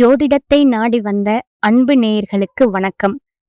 ஜோதிடத்தை நாடி வந்த அன்பு நேயர்களுக்கு வணக்கம்.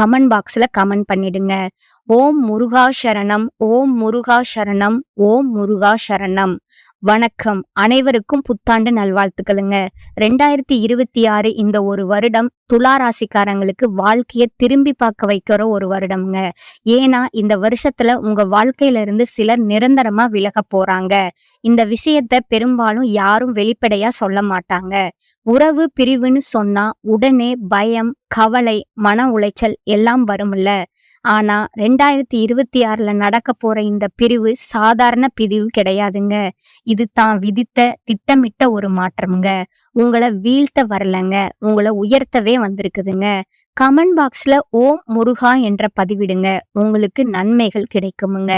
கமெண்ட் பாக்ஸ்ல கமெண்ட் பண்ணிடுங்க. ஓம் முருகா சரணம் ஓம் முருகா சரணம் ஓம் முருகா சரணம் வணக்கம். அனைவருக்கும் புத்தாண்டு நல்வாழ்த்துக்களுங்க. ரெண்டாயிரத்தி இருபத்தி ஆறு இந்த ஒரு வருடம் துலா ராசிக்காரங்களுக்கு வாழ்க்கையை திரும்பி பார்க்க வைக்கிற ஒரு வருடம்ங்க. ஏன்னா இந்த வருஷத்துல உங்க வாழ்க்கையில இருந்து சிலர் நிரந்தரமா விலக போறாங்க. இந்த விஷயத்த பெரும்பாலும் யாரும் வெளிப்படையா சொல்ல மாட்டாங்க. உறவு பிரிவுன்னு சொன்னா உடனே பயம் கவலை மன உளைச்சல் எல்லாம் வரும்ல. ஆனா ரெண்டாயிரத்தி இருபத்தி ஆறுல நடக்க போற இந்த பிரிவு சாதாரண பிரிவு கிடையாதுங்க. இது தான் விதித்த திட்டமிட்ட ஒரு மாற்றம்ங்க. உங்களை வீழ்த்த வரலங்க. உங்களை உயர்த்தவே வந்திருக்குதுங்க. கமெண்ட் பாக்ஸ்ல ஓம் முருகா என்ற பதிவிடுங்க. உங்களுக்கு நன்மைகள் கிடைக்குமுங்க.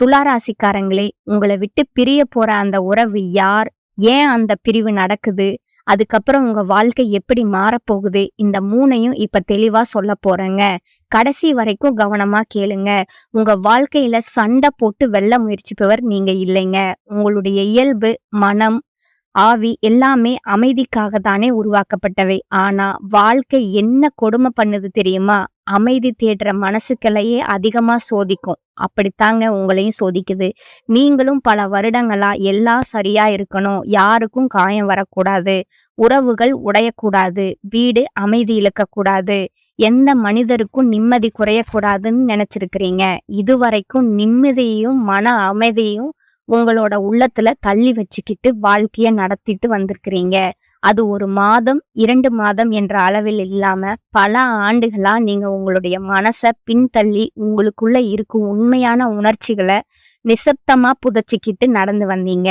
துளாராசிக்காரங்களே உங்களை விட்டு பிரிய போற அந்த உறவு யார்? ஏன் அந்த பிரிவு நடக்குது? அதுக்கப்புறம் உங்க வாழ்க்கை எப்படி மாறப்போகுது? இந்த மூணையும் இப்ப தெளிவா சொல்ல போறேங்க. கடைசி வரைக்கும் கவனமா கேளுங்க. உங்க வாழ்க்கையில சண்டை போட்டு வெல்ல முயற்சிப்பவர் நீங்க இல்லைங்க. உங்களுடைய இயல்பு மனம் ஆவி எல்லாமே அமைதிக்காக தானே உருவாக்கப்பட்டவை. ஆனா வாழ்க்கை என்ன கொடுமை பண்ணுது தெரியுமா? அமைதி தேடுற மனசுக்களையே அதிகமா சோதிக்கும். அப்படித்தாங்க உங்களையும் சோதிக்குது. நீங்களும் பல வருடங்களா எல்லாம் சரியா இருக்கணும். யாருக்கும் காயம் வரக்கூடாது. உறவுகள் உடையக்கூடாது. வீடு அமைதி இழக்கக்கூடாது. எந்த மனிதருக்கும் நிம்மதி குறையக்கூடாதுன்னு நினைச்சிருக்கிறீங்க. இதுவரைக்கும் நிம்மதியையும் மன அமைதியையும் உங்களோட உள்ளத்துல தள்ளி வச்சுக்கிட்டு வாழ்க்கைய நடத்திட்டு வந்திருக்கிறீங்க. அது ஒரு மாதம் இரண்டு மாதம் என்ற அளவில் இல்லாம பல ஆண்டுகளா நீங்க உங்களுடைய மனசை பின்தள்ளி உங்களுக்குள்ள இருக்கும் உண்மையான உணர்ச்சிகளை நிசப்தமா புதைச்சிக்கிட்டு நடந்து வந்தீங்க.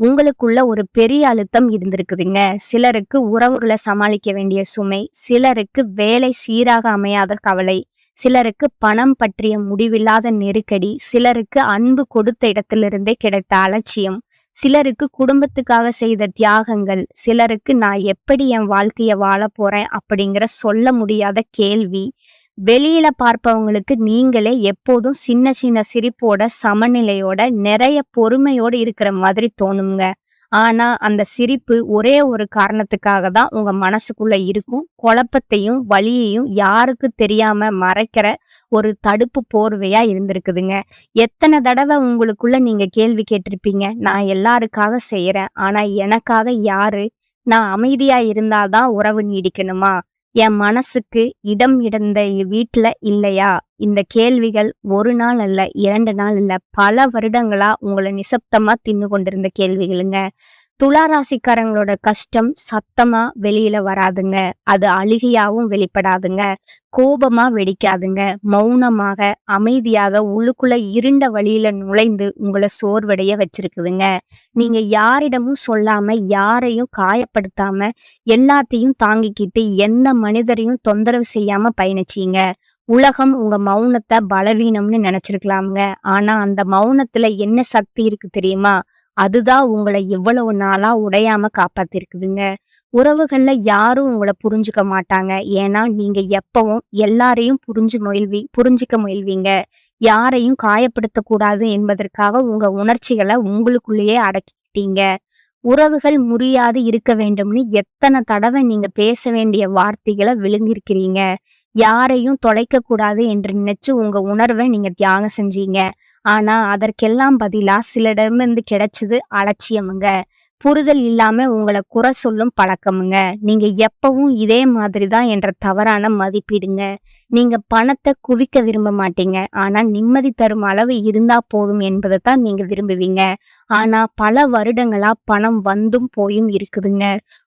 உங்களுக்குள்ள ஒரு பெரிய அழுத்தம் இருந்திருக்குதுங்க. சிலருக்கு உறவுகளை சமாளிக்க வேண்டிய சுமை சிலருக்கு வேலை சீராக அமையாத கவலை சிலருக்கு பணம் பற்றிய முடிவில்லாத நெருக்கடி சிலருக்கு அன்பு கொடுத்த இடத்திலிருந்தே கிடைத்த அலட்சியம் சிலருக்கு குடும்பத்துக்காக செய்த தியாகங்கள் சிலருக்கு நான் எப்படி என் வாழ்க்கைய வாழ போறேன் அப்படிங்கிற சொல்ல முடியாத கேள்வி வெளியில பார்ப்பவங்களுக்கு நீங்களே எப்போதும் சின்ன சின்ன சிரிப்போட சமநிலையோட நிறைய பொறுமையோட இருக்கிற மாதிரி தோணுங்க. ஆனா அந்த சிரிப்பு ஒரே ஒரு காரணத்துக்காக தான் உங்க மனசுக்குள்ள இருக்கும். குழப்பத்தையும் வழியையும் யாருக்கு தெரியாம மறைக்கிற ஒரு தடுப்பு போர்வையா இருந்திருக்குதுங்க. எத்தனை தடவை உங்களுக்குள்ள நீங்க கேள்வி கேட்டிருப்பீங்க நான் எல்லாருக்காக செய்யறேன் ஆனா எனக்காக யாரு? நான் அமைதியா இருந்தாதான் உறவு நீடிக்கணுமா? என் மனசுக்கு இடம் இடந்த வீட்டுல இல்லையா? இந்த கேள்விகள் ஒரு நாள் அல்ல இரண்டு நாள் இல்ல பல வருடங்களா உங்களை நிசப்தமா தின்னு கொண்டிருந்த கேள்விகளுங்க. துளாராசிக்காரங்களோட கஷ்டம் சத்தமா வெளியில வராதுங்க. அது அழுகியாவும் வெளிப்படாதுங்க. கோபமா வெடிக்காதுங்க. மௌனமாக அமைதியாக உள்ளுக்குள்ள இருண்ட வழியில நுழைந்து உங்களை சோர்வடைய வச்சிருக்குதுங்க. நீங்க யாரிடமும் சொல்லாம யாரையும் காயப்படுத்தாம எல்லாத்தையும் தாங்கிக்கிட்டு எந்த மனிதரையும் தொந்தரவு செய்யாம பயணிச்சீங்க. உலகம் உங்க மௌனத்தை பலவீனம்னு நினைச்சிருக்கலாமுங்க. ஆனா அந்த மௌனத்துல என்ன சக்தி இருக்கு தெரியுமா? அதுதான் உங்களை எவ்வளவு நாளா உடையாம காப்பாத்திருக்குதுங்க. உறவுகள்ல யாரும் உங்களை புரிஞ்சுக்க மாட்டாங்க. ஏன்னா நீங்க எப்பவும் எல்லாரையும் புரிஞ்சு முயல்வி புரிஞ்சுக்க முயல்வீங்க. யாரையும் காயப்படுத்த கூடாது என்பதற்காக உங்க உணர்ச்சிகளை உங்களுக்குள்ளேயே அடக்கிட்டீங்க. உறவுகள் முறியாது இருக்க வேண்டும்னு எத்தனை தடவை நீங்க பேச வேண்டிய வார்த்தைகளை விழுங்கிருக்கிறீங்க. யாரையும் தொலைக்க கூடாது என்று நினைச்சு உங்க உணர்வை நீங்க தியாகம் செஞ்சீங்க. ஆனா அதற்கெல்லாம் பதிலா சிலரிடமிருந்து கிடைச்சது அலட்சியமுங்க. புரிதல் இல்லாம உங்களை குறை சொல்லும் பழக்கமுங்க. நீங்க எப்பவும் இதே மாதிரி தான் என்ற தவறான மதிப்பீடுங்க. நீங்க பணத்தை குவிக்க விரும்ப மாட்டீங்க. ஆனா நிம்மதி தரும் அளவு இருந்தா போதும் என்பதை தான் நீங்க விரும்புவீங்க. ஆனா பல வருடங்களா பணம் வந்தும் போயும் இருக்குதுங்க.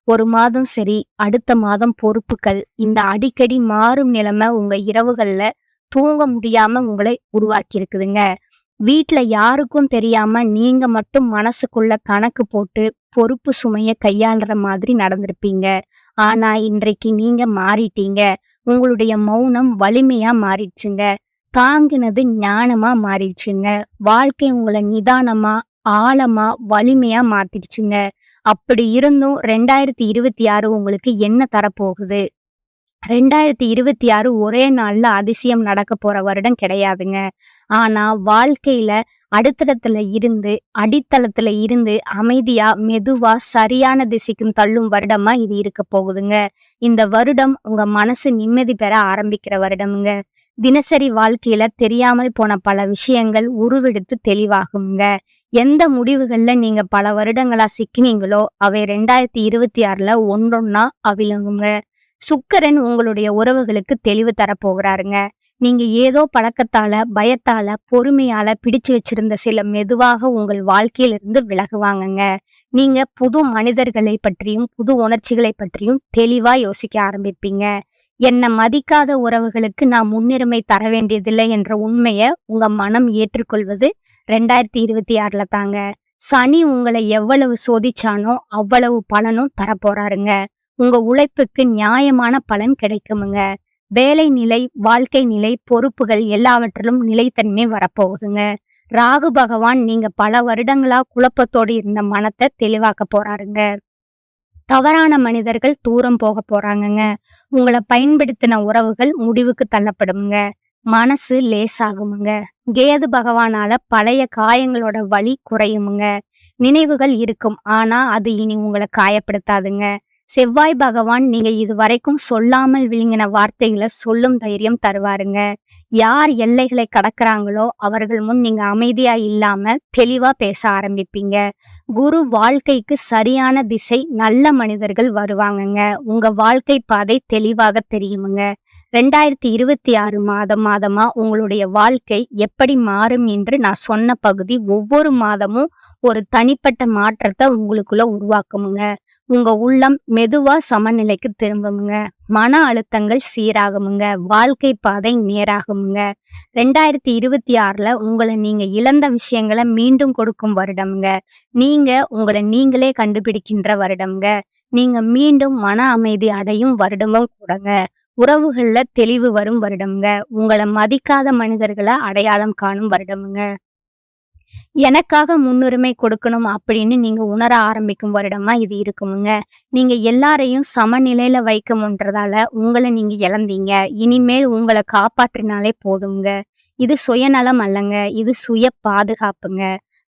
ஒரு மாதம் சரி அடுத்த மாதம் பொறுப்புகள். இந்த அடிக்கடி மாறும் நிலைமை உங்க இரவுகள்ல தூங்க முடியாம உங்களை உருவாக்கி இருக்குதுங்க வீட்ல யாருக்கும் தெரியாம நீங்க மட்டும் மனசுக்குள்ள கணக்கு போட்டு பொறுப்பு சுமைய கையாளுற மாதிரி நடந்திருப்பீங்க. ஆனா இன்றைக்கு நீங்க மாறிட்டீங்க. உங்களுடைய மௌனம் வலிமையா மாறிடுச்சுங்க. தாங்கினது ஞானமா மாறிடுச்சுங்க. வாழ்க்கை உங்களை நிதானமா ஆழமா வலிமையா மாத்திடுச்சுங்க. அப்படி இருந்தும் ரெண்டாயிரத்தி இருபத்தி ஆறு உங்களுக்கு என்ன தரப்போகுது? ரெண்டாயிரத்தி இருபத்தி ஆறு ஒரே நாள்ல அதிசயம் நடக்க போற வருடம் கிடையாதுங்க. ஆனா வாழ்க்கையில அடுத்தடத்துல இருந்து அடித்தளத்துல இருந்து அமைதியா மெதுவா சரியான திசைக்கும் தள்ளும் வருடமா இது இருக்க போகுதுங்க. இந்த வருடம் உங்க மனசு நிம்மதி பெற ஆரம்பிக்கிற வருடம்ங்க. தினசரி வாழ்க்கையில தெரியாமல் போன பல விஷயங்கள் உருவெடுத்து தெளிவாகுங்க. எந்த முடிவுகள்ல நீங்க பல வருடங்களா சிக்கினீங்களோ அவை ரெண்டாயிரத்தி இருபத்தி ஆறுல ஒன்றொன்னா அவிழுங்குங்க சுக்கரன் உங்களுடைய உறவுகளுக்கு தெளிவு தரப்போகிறாருங்க நீங்க ஏதோ பழக்கத்தால பயத்தால பொறுமையால பிடிச்சு வச்சிருந்த சில மெதுவாக உங்கள் வாழ்க்கையிலிருந்து விலகுவாங்கங்க. நீங்க புது மனிதர்களை பற்றியும் புது உணர்ச்சிகளை பற்றியும் தெளிவா யோசிக்க ஆரம்பிப்பீங்க. என்னை மதிக்காத உறவுகளுக்கு நான் முன்னுரிமை தர வேண்டியதில்லை என்ற உண்மையை உங்க மனம் ஏற்றுக்கொள்வது ரெண்டாயிரத்தி இருபத்தி ஆறுல தாங்க. சனி உங்களை எவ்வளவு சோதிச்சானோ அவ்வளவு பலனும் தரப்போறாருங்க உங்க உழைப்புக்கு நியாயமான பலன் கிடைக்குமுங்க. வேலை நிலை வாழ்க்கை நிலை பொறுப்புகள் எல்லாவற்றிலும் நிலைத்தன்மை வரப்போகுதுங்க. ராகு பகவான் நீங்க பல வருடங்களா குழப்பத்தோடு இருந்த மனத்தை தெளிவாக்க போறாருங்க. தவறான மனிதர்கள் தூரம் போக போறாங்கங்க. உங்களை பயன்படுத்தின உறவுகள் முடிவுக்கு தள்ளப்படுங்க மனசு லேசாகுமுங்க. கேது பகவானால பழைய காயங்களோட வலி குறையுமுங்க. நினைவுகள் இருக்கும். ஆனா அது இனி உங்களை காயப்படுத்தாதுங்க. செவ்வாய் பகவான் நீங்க இதுவரைக்கும் சொல்லாமல் விழுங்கின வார்த்தைகளை சொல்லும் தைரியம் தருவாருங்க. யார் எல்லைகளை கடக்குறாங்களோ அவர்கள் முன் நீங்க அமைதியா இல்லாம தெளிவா பேச ஆரம்பிப்பீங்க. குரு வாழ்க்கைக்கு சரியான திசை நல்ல மனிதர்கள் வருவாங்கங்க. உங்க வாழ்க்கை பாதை தெளிவாக தெரியுமுங்க. ரெண்டாயிரத்தி இருபத்தி ஆறு மாதம் மாதமா உங்களுடைய வாழ்க்கை எப்படி மாறும் என்று நான் சொன்ன பகுதி ஒவ்வொரு மாதமும் ஒரு தனிப்பட்ட மாற்றத்தை உங்களுக்குள்ள உருவாக்குமுங்க. உங்க உள்ளம் மெதுவா சமநிலைக்கு திரும்புங்க. மன அழுத்தங்கள் சீராகுமுங்க வாழ்க்கை பாதை நேராகுமுங்க ரெண்டாயிரத்தி இருபத்தி ஆறுல உங்களை நீங்க இழந்த விஷயங்களை மீண்டும் கொடுக்கும் வருடம்ங்க. நீங்க உங்களை நீங்களே கண்டுபிடிக்கின்ற வருடம்ங்க. நீங்க மீண்டும் மன அமைதி அடையும் வருடமும் கூடங்க. உறவுகள்ல தெளிவு வரும் வருடம்ங்க. உங்களை மதிக்காத மனிதர்களை அடையாளம் காணும் வருடமுங்க. எனக்காக முன்னுரிமை கொடுக்கணும் அப்படின்னு நீங்க உணர ஆரம்பிக்கும் வருடமா இது இருக்குமுங்க. நீங்க எல்லாரையும் சமநிலையில வைக்கமுன்றதால உங்களை நீங்க இழந்தீங்க. இனிமேல் உங்களை காப்பாற்றினாலே போதுங்க இது சுயநலம் அல்லங்க. இது சுய பாதுகாப்புங்க.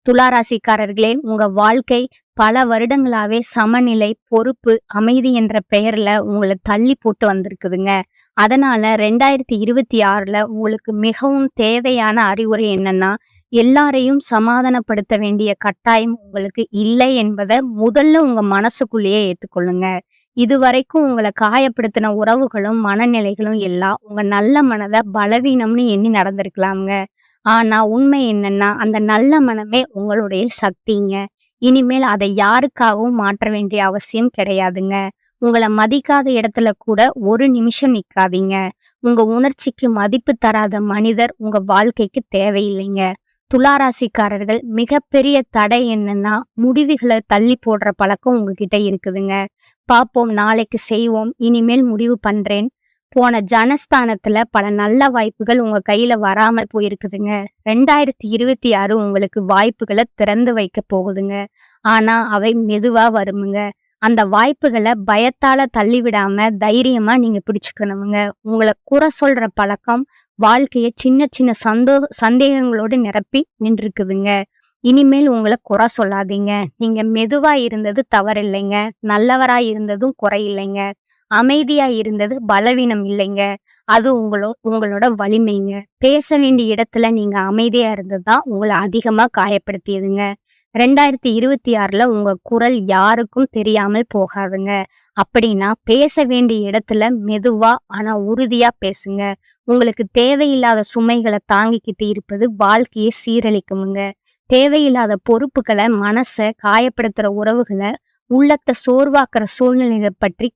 துளாராசிக்காரர்களே உங்க வாழ்க்கை பல வருடங்களாவே சமநிலை பொறுப்பு அமைதி என்ற பெயர்ல உங்களை தள்ளி போட்டு வந்திருக்குதுங்க. அதனால ரெண்டாயிரத்தி இருபத்தி ஆறுல உங்களுக்கு மிகவும் தேவையான அறிவுரை என்னன்னா எல்லாரையும் சமாதானப்படுத்த வேண்டிய கட்டாயம் உங்களுக்கு இல்லை என்பதை முதல்ல உங்க மனசுக்குள்ளேயே ஏத்துக்கொள்ளுங்க. இதுவரைக்கும் உங்களை காயப்படுத்தின உறவுகளும் மனநிலைகளும் எல்லாம் உங்க நல்ல மனதை பலவீனம்னு எண்ணி நடந்திருக்கலாம்ங்க. ஆனா உண்மை என்னன்னா அந்த நல்ல மனமே உங்களுடைய சக்திங்க. இனிமேல் அதை யாருக்காகவும் மாற்ற வேண்டிய அவசியம் கிடையாதுங்க. உங்களை மதிக்காத இடத்துல கூட ஒரு நிமிஷம் நிக்காதீங்க. உங்க உணர்ச்சிக்கு மதிப்பு தராத மனிதர் உங்க வாழ்க்கைக்கு தேவையில்லைங்க. துளாராசிக்காரர்கள் மிகப்பெரிய தடை என்னன்னா முடிவுகளை தள்ளி போடுற பழக்கம் உங்ககிட்ட இருக்குதுங்க. பாப்போம் நாளைக்கு செய்வோம் இனிமேல் முடிவு பண்றேன். போன ஜனஸ்தானத்துல பல நல்ல வாய்ப்புகள் உங்க கையில வராமல் போயிருக்குதுங்க. ரெண்டாயிரத்தி இருபத்தி ஆறு உங்களுக்கு வாய்ப்புகளை திறந்து வைக்க போகுதுங்க. ஆனா அவை மெதுவா வருமுங்க. அந்த வாய்ப்புகளை பயத்தால தள்ளிவிடாம தைரியமா நீங்க பிடிச்சுக்கணுங்க. உங்களை குறை சொல்ற பழக்கம் வாழ்க்கைய சின்ன சின்ன சந்தோ சந்தேகங்களோடு நிரப்பி நின்றுருக்குதுங்க. இனிமேல் உங்களை குறை சொல்லாதீங்க. நீங்க மெதுவா இருந்தது தவறில்லைங்க. நல்லவரா இருந்ததும் குறையில்லைங்க. அமைதியா இருந்தது பலவீனம் இல்லைங்க. அது உங்களோ உங்களோட வலிமைங்க. பேச வேண்டிய இடத்துல நீங்க அமைதியா இருந்தது தான் உங்களை அதிகமா காயப்படுத்தியதுங்க. ரெண்டாயிரத்தி இருபத்தி ஆறுல உங்க குரல் யாருக்கும் தெரியாமல் போகாதுங்க. அப்படின்னா பேச வேண்டிய இடத்துல மெதுவா ஆனா உறுதியா பேசுங்க. உங்களுக்கு தேவையில்லாத சுமைகளை தாங்கிக்கிட்டு இருப்பது வாழ்க்கையை சீரழிக்குமுங்க. தேவையில்லாத பொறுப்புகளை மனசை காயப்படுத்துற உறவுகளை உள்ளத்தை சோர்வாக்குற சூழ்நிலைகளை பற்றி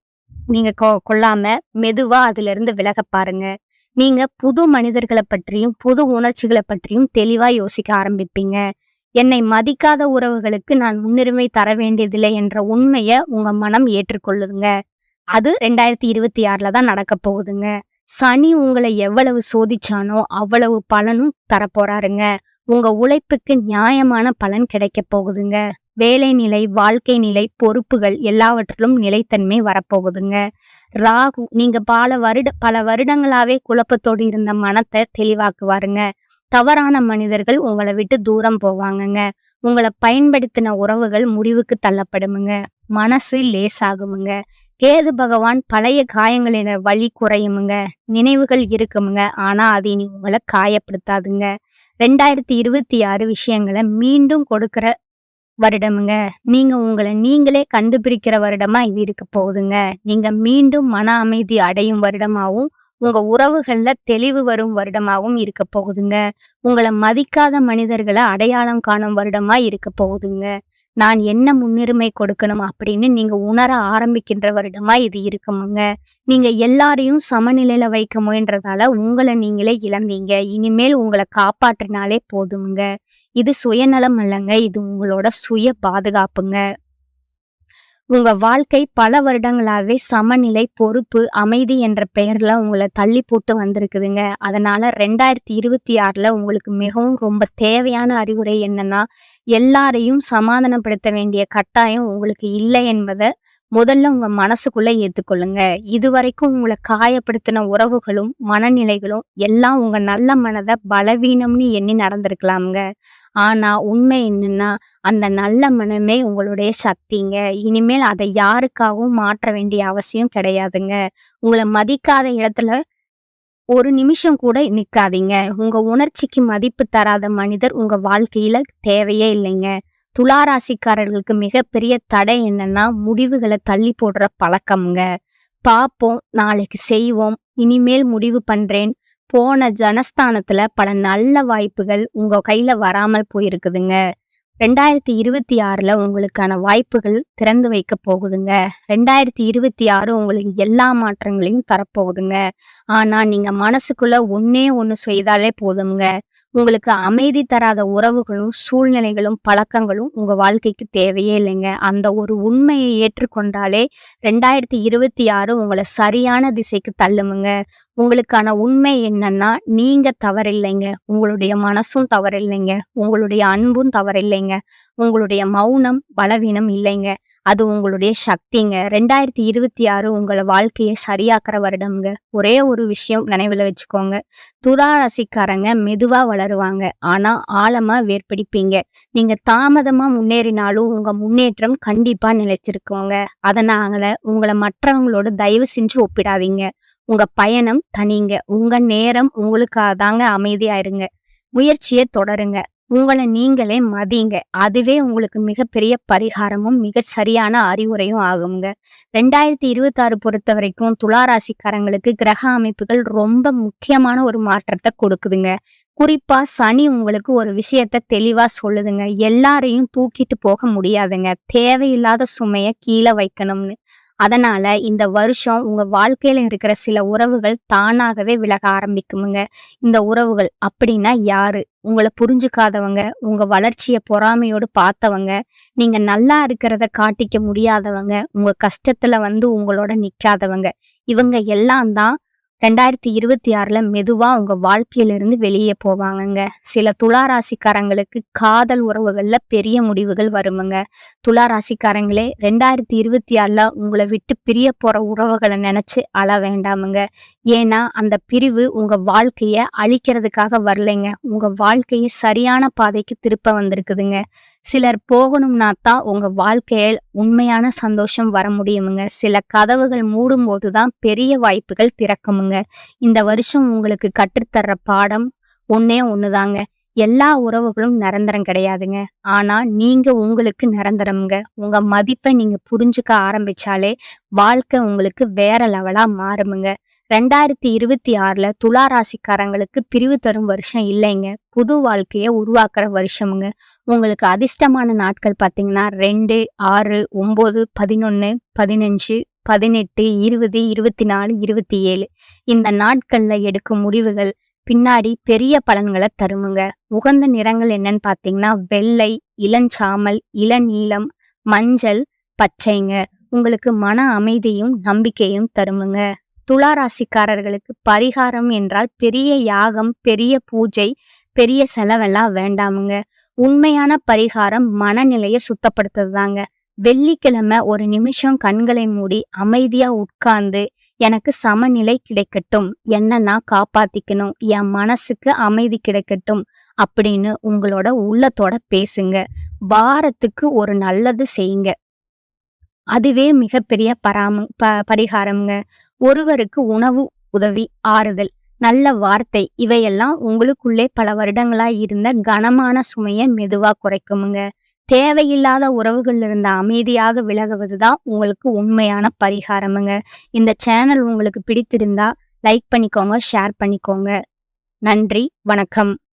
நீங்க கொ- கொள்ளாம மெதுவா அதுல இருந்து விலக பாருங்க. நீங்க புது மனிதர்களை பற்றியும் புது உணர்ச்சிகளை பற்றியும் தெளிவா யோசிக்க ஆரம்பிப்பீங்க. என்னை மதிக்காத உறவுகளுக்கு நான் முன்னுரிமை தர வேண்டியதில்லை என்ற உண்மையை உங்க மனம் ஏற்றுக்கொள்ளுங்க அது ரெண்டாயிரத்தி இருபத்தி ஆறுல தான் நடக்க போகுதுங்க. சனி உங்களை எவ்வளவு சோதிச்சானோ அவ்வளவு பலனும் தரப்போறாருங்க. உங்க உழைப்புக்கு நியாயமான பலன் கிடைக்க போகுதுங்க. வேலை நிலை வாழ்க்கை நிலை பொறுப்புகள் எல்லாவற்றிலும் நிலைத்தன்மை வரப்போகுதுங்க. ராகு நீங்க பல வருட பல வருடங்களாவே குழப்பத்தோடு இருந்த மனத்தை தெளிவாக்குவாருங்க. தவறான மனிதர்கள் உங்களை விட்டு தூரம் போவாங்கங்க. உங்களை பயன்படுத்தின உறவுகள் முடிவுக்கு தள்ளப்படுமுங்க. மனசு லேசாகுமுங்க. கேது பகவான் பழைய காயங்களின வழி குறையுமுங்க. நினைவுகள் இருக்குமுங்க. ஆனா அது இனி உங்களை காயப்படுத்தாதுங்க. ரெண்டாயிரத்தி இருபத்தி ஆறு விஷயங்களை மீண்டும் கொடுக்கிற வருடமுங்க. நீங்க உங்களை நீங்களே கண்டுபிடிக்கிற வருடமா இது இருக்க போகுதுங்க. நீங்க மீண்டும் மன அமைதி அடையும் வருடமாவும் உங்க உறவுகள்ல தெளிவு வரும் வருடமாகவும் இருக்க போகுதுங்க. உங்களை மதிக்காத மனிதர்களை அடையாளம் காணும் வருடமா இருக்க போகுதுங்க. நான் என்ன முன்னுரிமை கொடுக்கணும் அப்படின்னு நீங்க உணர ஆரம்பிக்கின்ற வருடமா இது இருக்குமுங்க. நீங்க எல்லாரையும் சமநிலையில வைக்க முயன்றதால உங்களை நீங்களே இழந்தீங்க. இனிமேல் உங்களை காப்பாற்றினாலே போதுமுங்க. இது சுயநலம் அல்லங்க. இது உங்களோட சுய பாதுகாப்புங்க. உங்க வாழ்க்கை பல வருடங்களாவே சமநிலை பொறுப்பு அமைதி என்ற பெயர்ல உங்களை தள்ளி போட்டு வந்திருக்குதுங்க. அதனால ரெண்டாயிரத்தி இருபத்தி ஆறுல உங்களுக்கு மிகவும் ரொம்ப தேவையான அறிவுரை என்னன்னா எல்லாரையும் சமாதானப்படுத்த வேண்டிய கட்டாயம் உங்களுக்கு இல்லை என்பதை முதல்ல உங்க மனசுக்குள்ள ஏத்துக்கொள்ளுங்க. இதுவரைக்கும் உங்களை காயப்படுத்தின உறவுகளும் மனநிலைகளும் எல்லாம் உங்க நல்ல மனதை பலவீனம்னு எண்ணி நடந்திருக்கலாமுங்க. ஆனா உண்மை என்னன்னா அந்த நல்ல மனமே உங்களுடைய சக்திங்க. இனிமேல் அதை யாருக்காகவும் மாற்ற வேண்டிய அவசியம் கிடையாதுங்க. உங்களை மதிக்காத இடத்துல ஒரு நிமிஷம் கூட நிற்காதீங்க உங்க உணர்ச்சிக்கு மதிப்பு தராத மனிதர் உங்க வாழ்க்கையில தேவையே இல்லைங்க. துளாராசிக்காரர்களுக்கு மிகப்பெரிய தடை என்னன்னா முடிவுகளை தள்ளி போடுற பழக்கம்ங்க. பார்ப்போம் நாளைக்கு செய்வோம் இனிமேல் முடிவு பண்றேன். போன ஜனஸ்தானத்துல பல நல்ல வாய்ப்புகள் உங்க கையில வராமல் போயிருக்குதுங்க. ரெண்டாயிரத்தி இருபத்தி ஆறுல உங்களுக்கான வாய்ப்புகள் திறந்து வைக்க போகுதுங்க. ரெண்டாயிரத்தி இருபத்தி ஆறு உங்களுக்கு எல்லா மாற்றங்களையும் தரப்போகுதுங்க. ஆனா நீங்க மனசுக்குள்ள ஒன்னே ஒன்று செய்தாலே போதுங்க உங்களுக்கு அமைதி தராத உறவுகளும் சூழ்நிலைகளும் பழக்கங்களும் உங்க வாழ்க்கைக்கு தேவையே இல்லைங்க. அந்த ஒரு உண்மையை ஏற்றுக்கொண்டாலே ரெண்டாயிரத்தி இருபத்தி ஆறு உங்களை சரியான திசைக்கு தள்ளுமுங்க. உங்களுக்கான உண்மை என்னன்னா நீங்க தவறில்லைங்க. உங்களுடைய மனசும் தவறில்லைங்க. உங்களுடைய அன்பும் தவறில்லைங்க. உங்களுடைய மௌனம் பலவீனம் இல்லைங்க. அது உங்களுடைய சக்திங்க. ரெண்டாயிரத்தி இருபத்தி ஆறு உங்களை வாழ்க்கையை சரியாக்குற வருடம்ங்க. ஒரே ஒரு விஷயம் நினைவில் வச்சுக்கோங்க. துரா ரசிக்காரங்க மெதுவா வளருவாங்க. ஆனா ஆழமா வேர்பிடிப்பீங்க. நீங்க தாமதமா முன்னேறினாலும் உங்க முன்னேற்றம் கண்டிப்பா நிலைச்சிருக்கோங்க அதனால உங்களை மற்றவங்களோட தயவு செஞ்சு ஒப்பிடாதீங்க. உங்க பயணம் தனிங்க உங்க நேரம் உங்களுக்காக தாங்க அமைதியாயிருங்க. முயற்சியை தொடருங்க. உங்களை நீங்களே மதிங்க. அதுவே உங்களுக்கு மிகப்பெரிய பரிகாரமும் மிக சரியான அறிவுரையும் ஆகுங்க. ரெண்டாயிரத்தி இருபத்தி ஆறு பொறுத்த வரைக்கும் துளாராசிக்காரங்களுக்கு கிரக அமைப்புகள் ரொம்ப முக்கியமான ஒரு மாற்றத்தை கொடுக்குதுங்க. குறிப்பா சனி உங்களுக்கு ஒரு விஷயத்த தெளிவா சொல்லுதுங்க. எல்லாரையும் தூக்கிட்டு போக முடியாதுங்க. தேவையில்லாத சுமைய கீழே வைக்கணும்னு. அதனால இந்த வருஷம் உங்க வாழ்க்கையில இருக்கிற சில உறவுகள் தானாகவே விலக ஆரம்பிக்குமுங்க. இந்த உறவுகள் அப்படின்னா யாரு? உங்களை புரிஞ்சுக்காதவங்க உங்க வளர்ச்சியை பொறாமையோடு பார்த்தவங்க நீங்க நல்லா இருக்கிறத காட்டிக்க முடியாதவங்க உங்க கஷ்டத்துல வந்து உங்களோட நிக்காதவங்க. இவங்க எல்லாம் தான் ரெண்டாயிரத்தி இருபத்தி ஆறுல மெதுவா உங்க வாழ்க்கையில இருந்து வெளியே போவாங்கங்க. சில துளாராசிக்காரங்களுக்கு காதல் உறவுகள்ல பெரிய முடிவுகள் வருமுங்க. துளாராசிக்காரங்களே ரெண்டாயிரத்தி இருபத்தி ஆறுல உங்களை விட்டு பிரிய போற உறவுகளை நினைச்சு அழ வேண்டாமுங்க. ஏன்னா அந்த பிரிவு உங்க வாழ்க்கைய அழிக்கிறதுக்காக வரலைங்க. உங்க வாழ்க்கையை சரியான பாதைக்கு திருப்ப வந்திருக்குதுங்க. சிலர் போகணும்னா தான் உங்க வாழ்க்கையில் உண்மையான சந்தோஷம் வர முடியுமுங்க. சில கதவுகள் மூடும் போதுதான் பெரிய வாய்ப்புகள் திறக்குமுங்க. இந்த வருஷம் உங்களுக்கு கற்றுத்தர்ற பாடம் ஒன்னே ஒண்ணுதாங்க. எல்லா உறவுகளும் நிரந்தரம் கிடையாதுங்க. ஆனா நீங்க உங்களுக்கு நிரந்தரம்ங்க. உங்க மதிப்பை நீங்க புரிஞ்சுக்க ஆரம்பிச்சாலே வாழ்க்கை உங்களுக்கு வேற லெவலா மாறுமுங்க. ரெண்டாயிரத்தி இருபத்தி ஆறுல துலா ராசிக்காரங்களுக்கு பிரிவு தரும் வருஷம் இல்லைங்க. புது வாழ்க்கையை உருவாக்குற வருஷமுங்க. உங்களுக்கு அதிர்ஷ்டமான நாட்கள் பார்த்தீங்கன்னா ரெண்டு ஆறு ஒம்பது பதினொன்று பதினஞ்சு பதினெட்டு இருபது இருபத்தி நாலு இருபத்தி ஏழு. இந்த நாட்களில் எடுக்கும் முடிவுகள் பின்னாடி பெரிய பலன்களை தருமுங்க. உகந்த நிறங்கள் என்னன்னு பார்த்தீங்கன்னா வெள்ளை இளஞ்சாமல் இளநீளம் மஞ்சள் பச்சைங்க. உங்களுக்கு மன அமைதியும் நம்பிக்கையும் தருமுங்க. துளாராசிக்காரர்களுக்கு பரிகாரம் என்றால் பெரிய யாகம் பெரிய பூஜை பெரிய செலவெல்லாம் வேண்டாமுங்க. உண்மையான பரிகாரம் மனநிலையை சுத்தப்படுத்துறதுதாங்க வெள்ளிக்கிழமை ஒரு நிமிஷம் கண்களை மூடி அமைதியா உட்கார்ந்து எனக்கு சமநிலை கிடைக்கட்டும். என்ன நான் காப்பாத்திக்கணும். என் மனசுக்கு அமைதி கிடைக்கட்டும் அப்படின்னு உங்களோட உள்ளத்தோட பேசுங்க. வாரத்துக்கு ஒரு நல்லது செய்யுங்க. அதுவே மிகப்பெரிய பராம ப பரிகாரம்ங்க. ஒருவருக்கு உணவு உதவி ஆறுதல் நல்ல வார்த்தை இவையெல்லாம் உங்களுக்குள்ளே பல வருடங்களா இருந்த கனமான சுமையை மெதுவா குறைக்குமுங்க. தேவையில்லாத உறவுகள் இருந்த அமைதியாக விலகுவதுதான் உங்களுக்கு உண்மையான பரிகாரமுங்க. இந்த சேனல் உங்களுக்கு பிடித்திருந்தா லைக் பண்ணிக்கோங்க ஷேர் பண்ணிக்கோங்க. நன்றி வணக்கம்.